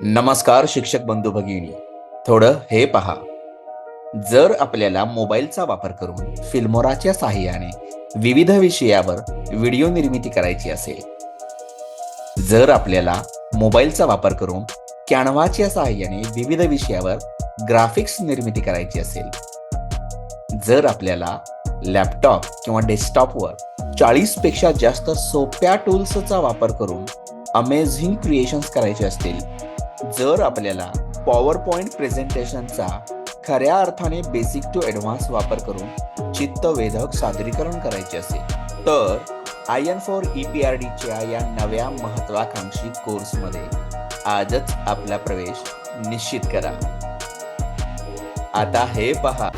नमस्कार शिक्षक बंधू भगिनी. थोडं हे पहा. जर आपल्याला मोबाईलचा वापर करून फिल्मोराच्या साहाय्याने विविध विषयावर व्हिडिओ निर्मिती करायची असेल जर आपल्याला मोबाईलचा वापर करून कॅनव्हाच्या साहाय्याने विविध विषयावर ग्राफिक्स निर्मिती करायची असेल जर आपल्याला लॅपटॉप किंवा डेस्कटॉपवर चाळीसपेक्षा जास्त सोप्या टूल्सचा वापर करून अमेझिंग क्रिएशन्स करायचे असतील जर आपल्याला पॉवर पॉईंट प्रेझेंटेशनचा खऱ्या अर्थाने बेसिक टू ॲडव्हान्स वापर करून चित्तवेधक सादरीकरण करायचे असेल तर I N for E P R डीच्या या नव्या महत्वाकांक्षी कोर्समध्ये आजच आपला प्रवेश निश्चित करा. आता हे पहा.